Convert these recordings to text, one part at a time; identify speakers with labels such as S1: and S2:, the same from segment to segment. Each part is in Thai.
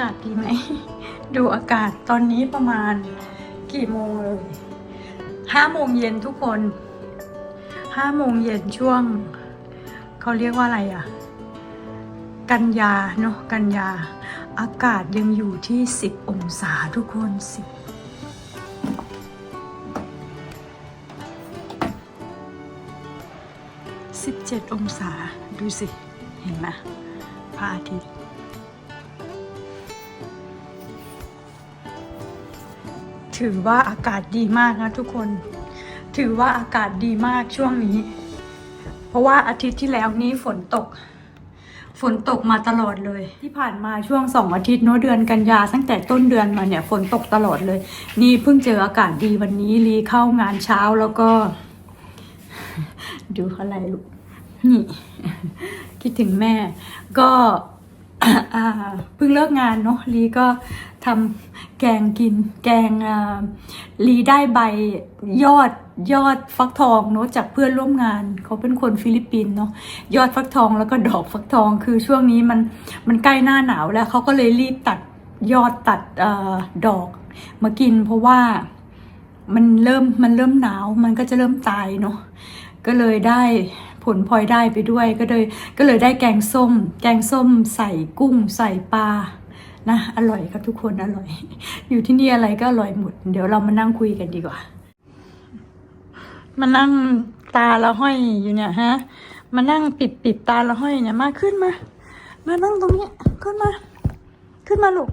S1: ากาศดีไหม ดูอากาศตอนนี้ประมาณกี่โมงเลยห้าโมงเย็นทุกคนห้าโมงเย็นช่วง เขาเรียกว่าอะไรอะกันยาเนาะกันยา อากาศยังอยู่ที่10องศาทุกคน10 17องศาดูสิ เห็นไหมพระอาทิตย์ ถือว่าอากาศดีมากนะทุกคน ถือว่าอากาศดีมากช่วงนี้ เพราะว่าอาทิตย์ที่แล้วนี้ฝนตก ฝนตกมาตลอดเลย ที่ผ่านมาช่วงสองอาทิตย์เนอะเดือนกันยาตั้งแต่ต้นเดือนมาเนี่ยฝนตกตลอดเลย นี่เพิ่งเจออากาศดีวันนี้รีเข้างานเช้าแล้วก็ ดูอะไรลูกนี่ คิดถึงแม่ ก็ เพิ่งเลิกงานเนาะลีก็ทำแกงกิน แกงลีได้ใบยอดยอดฟักทองเนาะจากเพื่อนร่วมงานเขาเป็นคนฟิลิปปินส์เนาะยอดฟักทองแล้วก็ดอกฟักทองคือช่วงนี้มันมันใกล้หน้าหนาวแล้วเขาก็เลยรีบตัดยอดตัดอดอกมากิน เพราะว่ามันเริ่มมันเริ่มหนาวมันก็จะเริ่มตายเนาะก็เลยได้ ผลพลอยได้ไปด้วยก็เลยก็เลยได้แกงส้ม แกงส้มใส่กุ้งใส่ปลานะอร่อยครับทุกคนอร่อย อยู่ที่นี่อะไรก็อร่อยหมด เดี๋ยวเรามานั่งคุยกันดีกว่า มานั่งตาละห้อยอยู่เนี่ยฮะมานั่งปิดปิดตาละห้อยเนี่ยมาขึ้นมา มานั่งตรงนี้ขึ้นมา ขึ้นมาลูก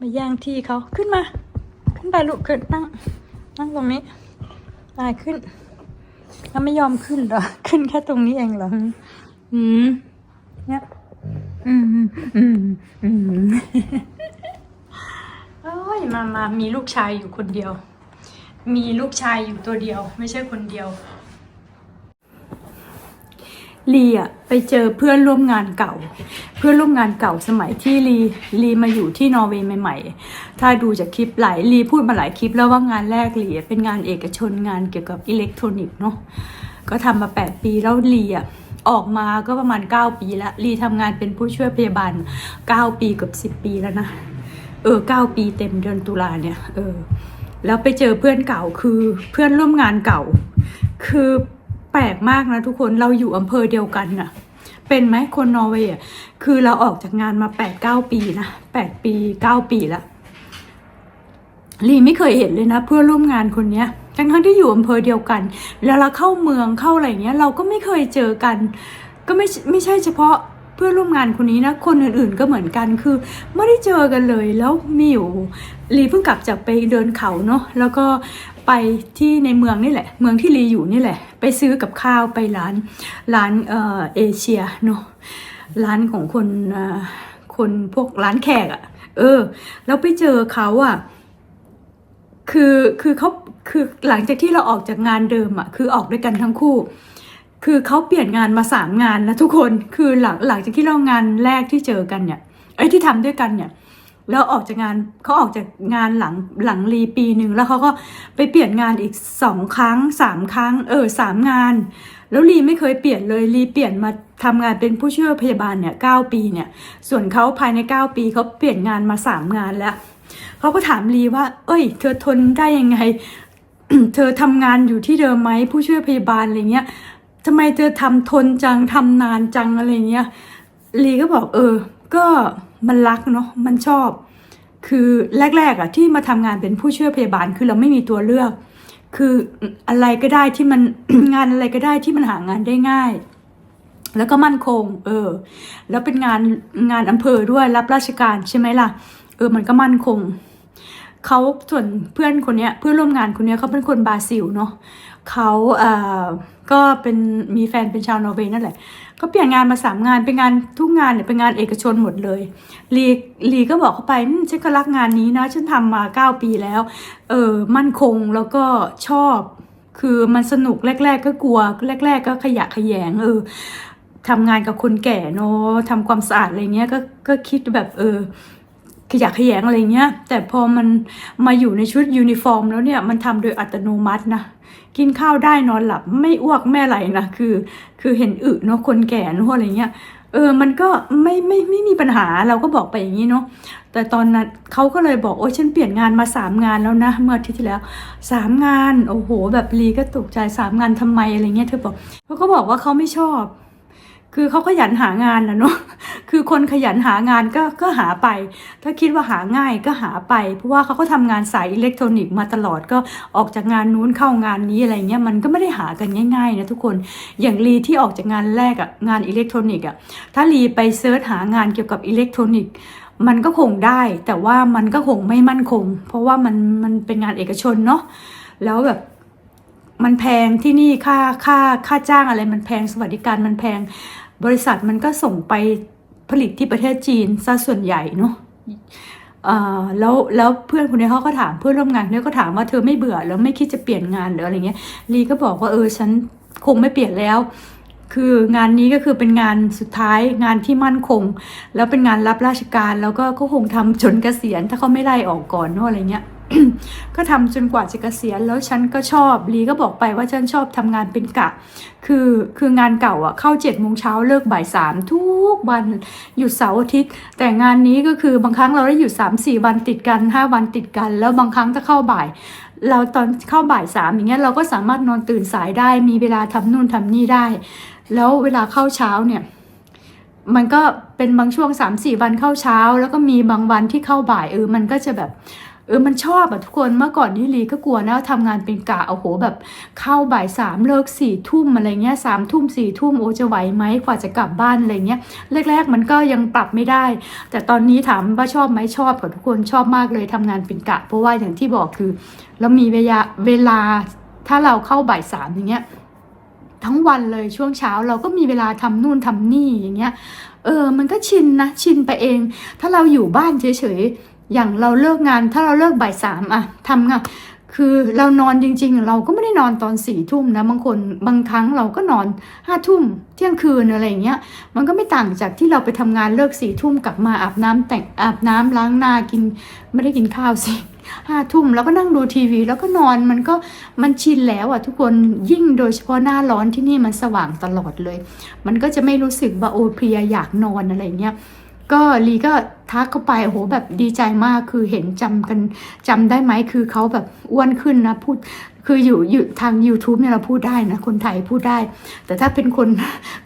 S1: มาแย่งที่เขาขึ้นมา ขึ้นไปลูกขึ้นนั่งนั่งตรงนี้ตายขึ้น แล้วไม่ยอมขึ้นเหรอ ขึ้นแค่ตรงนี้เองเหรอ อืมเนี่ยอืมอืมอืมโอ้ยมามามีลูกชายอยู่คนเดียว มีลูกชายอยู่ตัวเดียว ไม่ใช่คนเดียว ลีอะไปเจอเพื่อนร่วมงานเก่า เพื่อนร่วมงานเก่าสมัยที่ลีลีมาอยู่ที่นอร์เวย์ใหม่ๆ ถ้าดูจากคลิปหลายลีพูดมาหลายคลิปแล้วว่างานแรกลีอะเป็นงานเอกชนงานเกี่ยวกับอิเล็กทรอนิกส์เนาะก็ทำมา 8 ปีแล้วลีอะออกมาก็ประมาณ 9 ปีละลีทำงานเป็นผู้ช่วยพยาบาล 9 ปีกับ 10 ปีแล้วนะเออ 9 ปีเต็มเดือนตุลาเนี่ยเออแล้วไปเจอเพื่อนเก่าคือเพื่อนร่วมงานเก่า คือ แปลกมากนะทุกคนเราอยู่อำเภอเดียวกันน่ะ เป็นไหมคนนอร์เวย์อะคือเราออกจากงานมาแปดเก้าปีนะแปดปีเก้าปีละลีไม่เคยเห็นเลยนะ เพื่อร่วมงานคนเนี้ยทั้งทั้งที่อยู่อำเภอเดียวกัน แล้วเราเข้าเมืองเข้าอะไรเงี้ย เราก็ไม่เคยเจอกัน ก็ไม่ไม่ใช่เฉพาะ เพื่อนร่วมงานคนนี้นะ คนอื่นๆก็เหมือนกันคือไม่ได้เจอกันเลยแล้วมีอยู่ลีเพิ่งกลับจากไปเดินเขาเนาะแล้วก็ไปที่ในเมืองนี่แหละ เมืองที่ลีอยู่นี่แหละ ไปซื้อกับข้าวไปร้านร้านเออเอเชียเนาะร้านของคนคนพวกร้านแขกอะ่ะ เออ แล้วไปเจอเขาอะ่ะ คือคือเขาคือหลังจากที่เราออกจากงานเดิมอะ่ะ คือออกด้วยกันทั้งคู่ คือเขาเปลี่ยนงานมาสามงานนะทุกคนคือหลังหลังจากที่เรางานแรกที่เจอกันเนี่ยไอ้ที่ทำด้วยกันเนี่ยแล้วออกจากงานเขาออกจากงานหลังหลังรีปีหนึ่งแล้วเขาก็ไปเปลี่ยนงานอีกสองครั้งสามครั้ง เออสามงาน แล้วรีไม่เคยเปลี่ยนเลยรีเปลี่ยนมาทำงานเป็นผู้ช่วยพยาบาลเนี่ยเก้าปีเนี่ย ส่วนเขาภายในเก้าปีเขาเปลี่ยนงานมาสามงานแล้วเขาก็ถามรีว่า เอ้ย เธอทนได้ยังไง เธอทำงานอยู่ที่เดิมไหมผู้ช่วยพยาบาลอะไรเงี้ย ทำไมเธอทำทนจังทำนานจังอะไรเงี้ยลีก็บอกเออ ก็มันรักเนาะมันชอบ คือแรกๆอะที่มาทำงานเป็นผู้ช่วยพยาบาลคือเราไม่มีตัวเลือก คืออะไรก็ได้ที่มันงานอะไรก็ได้ที่มันหางานได้ง่าย แล้วก็มั่นคง เออ แล้วเป็นงานงานอำเภอด้วยรับราชการใช่ไหมล่ะ เออมันก็มั่นคง เขาส่วนเพื่อนคนนี้เพื่อนร่วมงานคนนี้เขาเป็นคนบราซิลเนาะเขาเอ่อก็เป็นมีแฟนเป็นชาวนอร์เวย์นั่นแหละก็เปลี่ยนงานมาสามงานเป็นงานทุกงานเนี่ยเป็นงานเอกชนหมดเลยลีลีก็บอกเขาไปฉันก็รักงานนี้นะฉันทำมาเก้าปีแล้วเออมั่นคงแล้วก็ชอบคือมันสนุกแรก ๆ ก็กลัวแรก ๆ ก็ขยะขยงเออทำงานกับคนแก่เนาะทำความสะอาดอะไรเงี้ยก็ก็คิดแบบเออ ขยะขยงอะไรเงี้ย แต่พอมันมาอยู่ในชุดยูนิฟอร์มแล้วเนี่ยมันทำโดยอัตโนมัตินะ กินข้าวได้นอนหลับไม่อ้วกไม่อะไรนะ คือ คือเห็นอึเนาะคนแก่เนาะอะไรเงี้ยเออ มันก็ไม่ไม่ไม่มีปัญหาเราก็บอกไปอย่างนี้เนาะ แต่ตอนนั้นเขาก็เลยบอกโอ้ยฉันเปลี่ยนงานมาสามงานแล้วนะ เมื่ออาทิตย์ที่แล้วสามงาน โอ้โห แบบลีก็ตกใจสามงานทำไมอะไรเงี้ยเธอบอกเขาก็บอกว่าเขาไม่ชอบ คือเขาขยันหางานนะเนาะคือคนขยันหางานก็ก็หาไป ถ้าคิดว่าหาง่ายก็หาไป เพราะว่าเขาก็ทำงานสายอิเล็กทรอนิกส์มาตลอดก็ออกจากงานนู้นเข้างานนี้อะไรเงี้ยมันก็ไม่ได้หากันง่ายๆนะทุกคนอย่างลีที่ออกจากงานแรกอะงานอิเล็กทรอนิกส์อะถ้าลีไปเซิร์ชหางานเกี่ยวกับอิเล็กทรอนิกส์มันก็คงได้ แต่ว่ามันก็คงไม่มั่นคง เพราะว่ามันมันเป็นงานเอกชนเนาะแล้วแบบมันแพงที่นี่ค่าค่าค่าจ้างอะไรมันแพงสวัสดิการมันแพง บริษัทมันก็ส่งไปผลิตที่ประเทศจีนซะส่วนใหญ่เนาะแล้วแล้วเพื่อนคนนี้เขาก็ถามเพื่อนร่วมงานเนี่ยก็ถามว่าเธอไม่เบื่อแล้วไม่คิดจะเปลี่ยนงานหรืออะไรเงี้ยลีก็บอกว่าเออฉันคงไม่เปลี่ยนแล้ว คืองานนี้ก็คือเป็นงานสุดท้ายงานที่มั่นคง แล้วเป็นงานรับราชการแล้วก็ก็คงทำจนเกษียณถ้าเขาไม่ไล่ออกก่อนเนอะอะไรเงี้ย ก็ทำจนกว่าจะเกษียณแล้วฉันก็ชอบลีก็บอกไปว่าฉันชอบทำงานเป็นกะ คือคืองานเก่าอะเข้าเจ็ดโมงเช้าเลิกบ่ายสามทุกวันหยุดเสาร์อาทิตย์ แต่งานนี้ก็คือบางครั้งเราได้หยุดสามสี่วันติดกันห้าวันติดกัน แล้วบางครั้งถ้าเข้าบ่าย เราตอนเข้าบ่ายสามอย่างเงี้ยเราก็สามารถนอนตื่นสายได้ มีเวลาทำนู่นทำนี่ได้ แล้วเวลาเข้าเช้าเนี่ยมันก็เป็นบางช่วงสามสี่วันเข้าเช้า แล้วก็มีบางวันที่เข้าบ่ายเออมันก็จะแบบ เออมันชอบอะทุกคนเมื่อก่อนนี่ลีก็กลัวนะทำงานเป็นกะโอ้โหแบบ เข้าบ่ายสามเลิกสี่ทุ่มอะไรเงี้ยสามทุ่มสี่ทุ่มโอจะไหวไหมกว่าจะกลับบ้านอะไรเงี้ยแรก ๆ มันก็ยังปรับไม่ได้ แต่ตอนนี้ถามว่าชอบไหมชอบค่ะทุกคนชอบมากเลยทำงานเป็นกะ เพราะว่าอย่างที่บอกคือเรามีเวลาเวลาถ้าเราเข้าบ่ายสามอย่างเงี้ยทั้งวันเลยช่วงเช้าเราก็มีเวลาทำนู่นทำนี่อย่างเงี้ยเออมันก็ชินนะชินไปเอง ถ้าเราอยู่บ้านเฉยๆ อย่างเราเลิกงานถ้าเราเลิกบ่ายสามอะทำงานคือเรานอนจริง ๆ เราก็ไม่ได้นอนตอนสี่ทุ่มนะบางคนบางครั้งเราก็นอนห้าทุ่มเที่ยงคืนอะไรอย่างเงี้ยมันก็ไม่ต่างจากที่เราไปทำงานเลิกสี่ทุ่มกลับมาอาบน้ำแต่งอาบน้ำล้างหน้ากินไม่ได้กินข้าวสิห้าทุ่มแล้วก็นั่งดูทีวี แล้วก็นอนมันก็มันชินแล้วอะทุกคนยิ่งโดยเฉพาะหน้าร้อนที่นี่มันสว่างตลอดเลย มันก็จะไม่รู้สึกว่าโอเพลียอยากนอนอะไรเงี้ย ก็ลีก็ทักเข้าไปโหแบบดีใจมากคือเห็นจำกันจำได้ไหมคือเขาแบบอ้วนขึ้นนะพูดคืออยู่อยู่ทาง YouTube เนี่ยเราพูดได้นะ คนไทยพูดได้ แต่ถ้าเป็นคน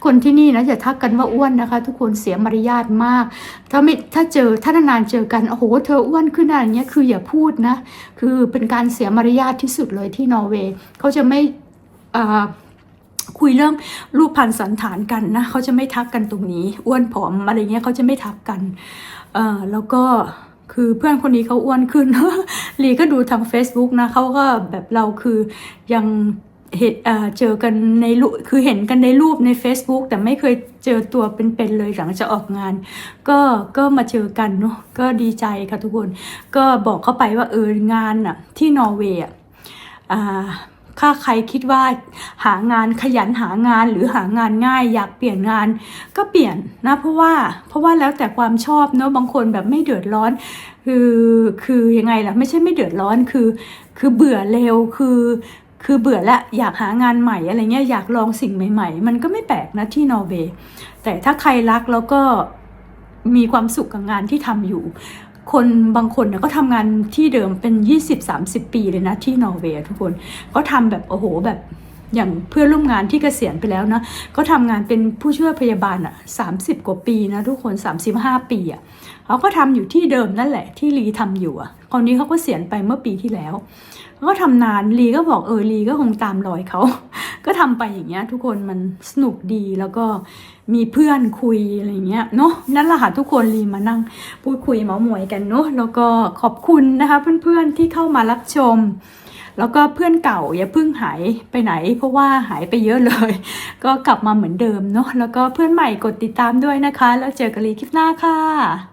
S1: คนที่นี่นะอย่าทักกันว่าอ้วนนะคะ ทุกคนเสียมารยาทมาก ถ้าไม่ถ้าเจอถ้านานๆเจอกันโอ้โหเธออ้วนขึ้นอะไรเงี้ยคืออย่าพูดนะ คือเป็นการเสียมารยาทที่สุดเลยที่นอร์เวย์เขาจะไม่อ่า คุยเรื่องรูปพันธสันฐานกันนะเขาจะไม่ทักกันตรงนี้ อ้วนผอมอะไรเงี้ยเขาจะไม่ทักกันเอ่อแล้วก็คือเพื่อนคนนี้เขาอ้วนขึ้นลีก็ดูทาง Facebook นะเขาก็แบบเราคือยังเห็นเออเจอกันในรูปคือเห็นกันในรูปใน Facebook แต่ไม่เคยเจอตัวเป็นๆเลยหลังจากออกงาน ก็ก็มาเจอกันเนาะก็ดีใจค่ะทุกคน ก็บอกเขาไปว่าเอองานอะที่นอร์เวย์อะอ่า ถ้าใครคิดว่าหางานขยันหางานหรือหางานง่าย อยากเปลี่ยนงานก็เปลี่ยนนะเพราะว่าเพราะว่าแล้วแต่ความชอบเนอะบางคนแบบไม่เดือดร้อน คือคือยังไงล่ะไม่ใช่ไม่เดือดร้อนคือ คือเบื่อเร็วคือคือเบื่อละอยากหางานใหม่อะไรเงี้ยอยากลองสิ่งใหม่ ๆ มันก็ไม่แปลกนะที่นอร์เวย์แต่ถ้าใครรักแล้วก็มีความสุขกับงานที่ทำอยู่ คนบางคนเนี่ยก็ทำงานที่เดิมเป็น 20-30 ปีเลยนะที่นอร์เวย์ทุกคนก็ทำแบบโอ้โหแบบอย่างเพื่อนร่วมงานที่เกษียณไปแล้วนะก็ทำงานเป็นผู้ช่วยพยาบาลอะสาบกว่าปีนะทุกคน35ปีอะเขาก็ทำอยู่ที่เดิมนั่นแหละที่ลีทำอยู่อะคราวนี้เขาก็เสียณไปเมื่อปีที่แล้ว ก็ทำนานลีก็บอกเออลีก็คงตามรอยเขา ก็ทำไปอย่างเงี้ย ทุกคนมันสนุกดีแล้วก็มีเพื่อนคุยอะไรเงี้ยเนาะนั่นแหละค่ะทุกคนลีมานั่งพูดคุยเมาส์มอยกันเนาะแล้วก็ขอบคุณนะคะ เพื่อนๆที่เข้ามารับชม แล้วก็เพื่อนเก่าอย่าเพิ่งหายไปไหน เพราะว่าหายไปเยอะเลย ก็กลับมาเหมือนเดิมเนาะแล้วก็เพื่อนใหม่กดติดตามด้วยนะคะ แล้วเจอกันลีคลิปหน้าค่ะ